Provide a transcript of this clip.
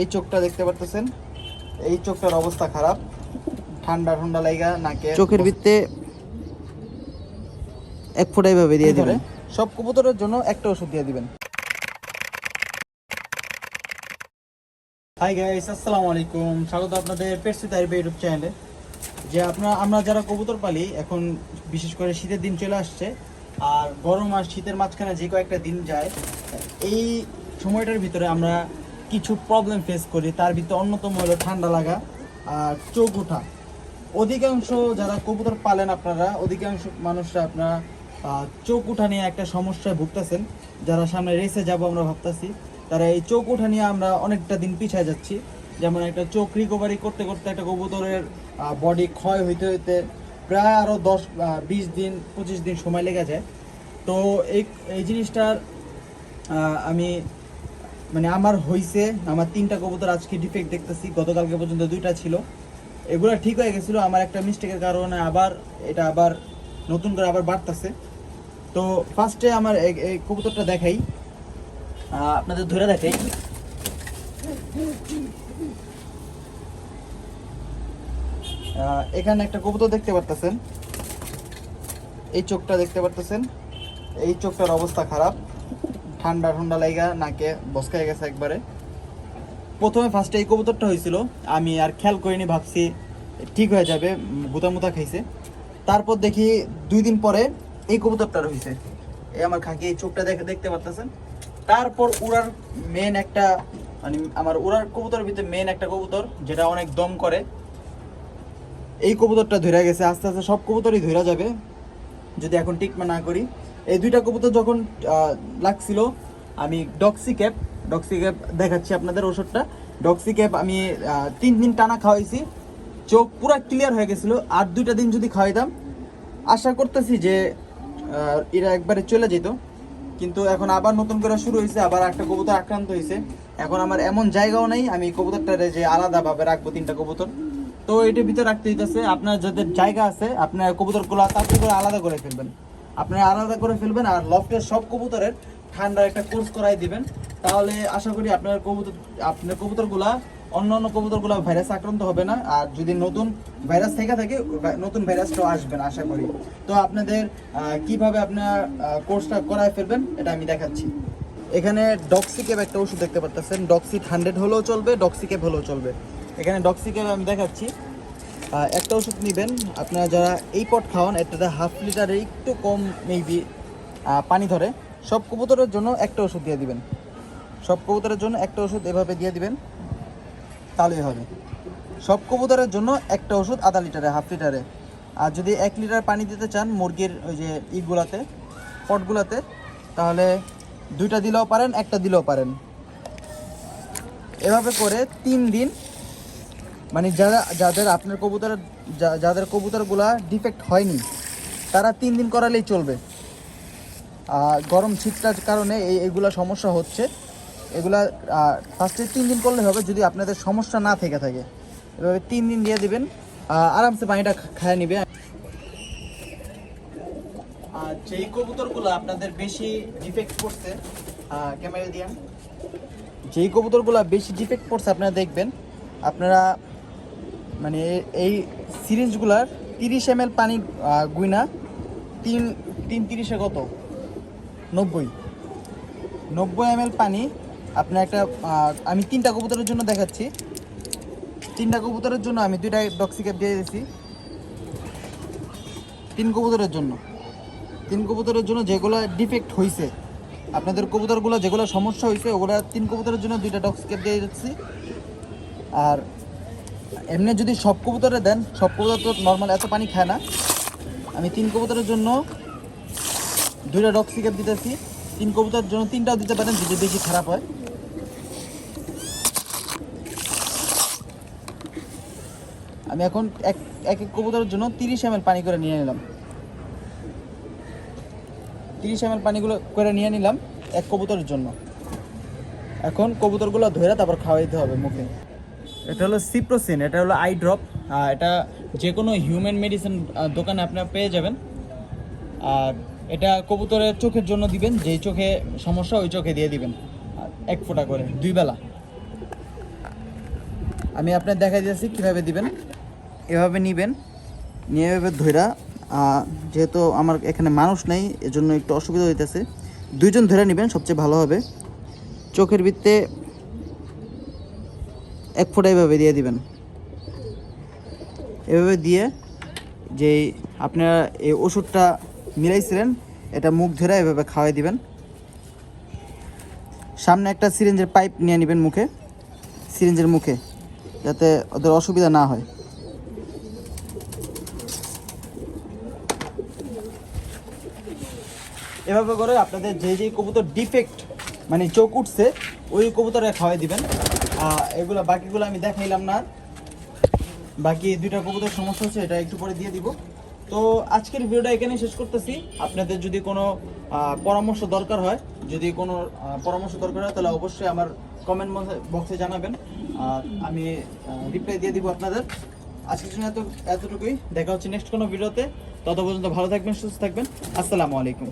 এই চোখটা দেখতে পারতেছেন? এই চোখটার অবস্থা খারাপ। ঠান্ডা ঠান্ডা লাগা নাকে চোখের ভিত্তে এক ফোঁটা এইভাবে দিয়ে দিবেন। সব কবুতরের জন্য একটা ওষুধ দিয়ে দিবেন। হাই গাইস আসসালামু আলাইকুম। স্বাগত আপনাদের পেটসি তারিফ ইউটিউব চ্যানেলে যে আপনারা আমরা যারা কবুতর পালি এখন বিশেষ করে শীতের দিন চলে আসছে আর গরম আর শীতের মাঝখানে যে কয়েকটা দিন যায় এই সময়টার ভিতরে আমরা কিছু প্রবলেম ফেস করি, তার ভিতরে অন্যতম হলো ঠান্ডা লাগা আর চোখ ওঠা। অধিকাংশ যারা কবুতর পালেন আপনারা, অধিকাংশ মানুষরা আপনারা চোখ উঠা নিয়ে একটা সমস্যায় ভুগতেছেন। যারা সামনে রেসে যাব আমরা ভাবতেছি, তারা এই চোখ উঠা নিয়ে আমরা অনেকটা দিন পিছিয়ে যাচ্ছি। যেমন একটা চোখ রিকভারি করতে করতে একটা কবুতরের বডি ক্ষয় হইতে হইতে প্রায় আরও দশ বিশ দিন, পঁচিশ দিন সময় লেগে যায়। তো এই এই জিনিসটার আমি মানে আমার হইছে, আমার তিনটা কবুতর আজকে ডিফেক্ট দেখতেছি, গতকালকে পর্যন্ত দুইটা ছিল। এগুলো ঠিক হয়ে গেছিল, আমার একটা মিস্টেকের কারণে আবার, এটা আবার নতুন করে আবার বাড়তেছে। তো ফার্স্টে আমার এই- কবুতরটা দেখাই। আপনাদের ধরে দেখাই। এখানে একটা কবুতর দেখতে পারতেছেন। এই চোখটা দেখতে পারতেছেন। এই চোখটার অবস্থা খারাপ। ঠান্ডা ঠান্ডা লাগা নাকে বসকায় গেছে একবারে। প্রথমে ফার্স্টে এই কবুতরটা হয়েছিল, আমি আর খেয়াল করিনি, ভাবছি ঠিক হয়ে যাবে, গুতা মুতা খাইছে। তারপর দেখি দুই দিন পরে এই কবুতরটা হয়েছে এই আমার খাঁকি এই চোখটা দেখে দেখতে পারতেছেন। তারপর উড়ার মেন একটা মানে আমার উড়ার কবুতরের ভিতরে মেন একটা কবুতর, যেটা অনেক দম করে। এই কবুতরটা ধরে গেছে, আস্তে আস্তে সব কবুতরই ধরে যাবে। যদি এখন ট্রিটমেন্ট না করি এই দুইটা কবুতর যখন লাগছিল, আমি ডক্সি ক্যাপ ডক্সি ক্যাপ দেখাচ্ছি আপনাদের ওষুধটা ডক্সি ক্যাপ আমি তিন দিন টানা খাওয়াইছি, চোখ পুরো ক্লিয়ার হয়ে গেছিল, আর দুইটা দিন যদি খাওয়াইতাম, আশা করতেছি যে এরা একবারে চলে যেত। কিন্তু এখন আবার নতুন করে শুরু হয়েছে, আবার একটা কবুতর আক্রান্ত হয়েছে। এখন আমার এমন জায়গাও নেই, আমি কবুতরটারে যে আলাদাভাবে রাখব তিনটা কবুতর। তো এটার ভিতরে রাখতে দিতেছে আপনার যাদের জায়গা আছে, আপনার কবুতরগুলো তাড়াতাড়ি করে আলাদা করে ফেলবেন। আপনারা আলাদা করে ফেলবেন আর লফটের সব কবুতরের ঠান্ডার একটা কোর্স করাই দিবেন। তাহলে আশা করি আপনার কবুতর আপনার কবুতরগুলা অন্য অন্য কবুতরগুলো ভাইরাস আক্রান্ত হবে না। আর যদি নতুন ভাইরাস থেকে থাকে নতুন ভাইরাসটাও আসবে না, আশা করি। তো আপনাদের কীভাবে আপনার কোর্সটা করায় ফেলবেন, এটা আমি দেখাচ্ছি। এখানে ডক্সিকেপ একটা ওষুধ দেখতে পাচ্ছেন ডক্সিক হান্ড্রেড হলেও চলবে ডক্সিকেপ হলেও চলবে। এখানে ডক্সিকেপ আমি দেখাচ্ছি। একটা ওষুধ নেবেন। আপনারা যারা এই পট খাওয়ান এটাতে হাফ লিটারে একটু কম মেবি পানি ধরে, সব কবুতরের জন্য একটা ওষুধ দিয়ে দিবেন। সব কবুতরের জন্য একটা ওষুধ এভাবে দিয়ে দিবেন তাহলেই হবে। সব কবুতরের জন্য একটা ওষুধ আধা লিটারে, হাফ লিটারে। আর যদি এক লিটার পানি দিতে চান মুরগির ওই যে ইগুলাতে, পটগুলাতে, তাহলে দুইটা দিলেও পারেন, একটা দিলেও পারেন। এভাবে করে তিন দিন মানে যারা যাদের আপনার কবুতরের যা- যাদের কবুতরগুলা ডিফেক্ট হয়নি তারা তিন দিন করালেই চলবে। আর গরম শীতটার কারণে এই এগুলা সমস্যা হচ্ছে। এগুলা ফার্স্টে তিন দিন করলে হবে যদি আপনাদের সমস্যা না থেকে থাকে। এভাবে তিন দিন দিয়ে দিবেন আরামসে পানিটা খায় নিবে। আর যেই কবুতরগুলো আপনাদের বেশি ডিফেক্ট করছে ক্যামেরা দিয়ে। যেই কবুতরগুলো বেশি ডিফেক্ট পড়ছে আপনারা দেখবেন আপনারা মানে এই সিরিজগুলার তিরিশ এম এল পানি গুইনা, তিন তিন তিরিশে কত? নব্বই। নব্বই এম এল পানি, আপনার একটা আমি তিনটা কবুতরের জন্য দেখাচ্ছি। তিনটা কবুতরের জন্য আমি দুইটা ডক্সিক্যাপ দিয়ে দিয়েছি। তিন কবুতরের জন্য। তিন কবুতরের জন্য যেগুলো ডিফেক্ট হয়েছে আপনাদের কবুতরগুলো যেগুলো সমস্যা হয়েছে ওগুলো তিন কবুতরের জন্য দুইটা ডক্সিক্যাপ দিয়ে দিচ্ছি। আর এমনি যদি সব কবুতরে দেন, সব কবুতর তো নর্মাল এত পানি খায় না। আমি তিন কবুতরের জন্য দুইটা ডক্সিক্যাপ দিতেছি। তিন কবুতরের জন্য তিনটাও দিতে পারেন, যদি বেশি খারাপ হয়। আমি এখন এক এক এক কবুতরের জন্য তিরিশ এম পানি করে নিয়ে নিলাম। তিরিশ এম পানিগুলো করে নিয়ে নিলাম এক কবুতরের জন্য। এখন কবুতরগুলো ধরে তারপর খাওয়াইতে হবে মুখে। এটা হলো সিপ্রোসিন এটা হলো আই ড্রপ এটা যে কোনো হিউম্যান মেডিসিন দোকানে আপনারা পেয়ে যাবেন। আর এটা কবুতরের চোখের জন্য দিবেন যেই চোখে সমস্যা ওই চোখে দিয়ে দিবেন এক ফোঁটা করে দুই বেলা। আমি আপনার দেখা দিয়েছি কীভাবে দিবেন। এভাবে নিবেন নিয়ে এভাবে আহ, যেহেতু আমার এখানে মানুষ নেই এজন্য একটু অসুবিধা হইতেছে। দুইজন ধরে নেবেন সবচেয়ে ভালো হবে। চোখের ভিত্তে এক ফোঁটা এভাবে দিয়ে দিবেন। এভাবে দিয়ে যে আপনারা এই ওষুধটা মিলাইছিলেন, এটা মুখ ধরে এভাবে খাওয়াই দিবেন। সামনে একটা সিরিঞ্জের পাইপ নিয়ে নেবেন মুখে, সিরিঞ্জের মুখে, যাতে ওদের অসুবিধা না হয়। এভাবে করে আপনাদের যে যে কবুতর ডিফেক্ট মানে চোখ উঠছে, ওই কবুতরে খাওয়াই দিবেন। এগুলো বাকিগুলো আমি দেখাইলাম না। বাকি দুইটা কবুতর সমস্যা হচ্ছে, এটা একটু পরে দিয়ে দিব। তো আজকের ভিডিওটা এখানে শেষ করতেছি। আপনাদের যদি কোনো পরামর্শ দরকার হয়, যদি কোনো পরামর্শ দরকার হয়, তাহলে অবশ্যই আমার কমেন্ট বক্সে জানাবেন। আর আমি রিপ্লাই দিয়ে দিব আপনাদের। আজকের জন্য এত এতটুকুই। দেখা হচ্ছে নেক্সট কোনো ভিডিওতে। তত পর্যন্ত ভালো থাকবেন, সুস্থ থাকবেন। আসসালামু আলাইকুম।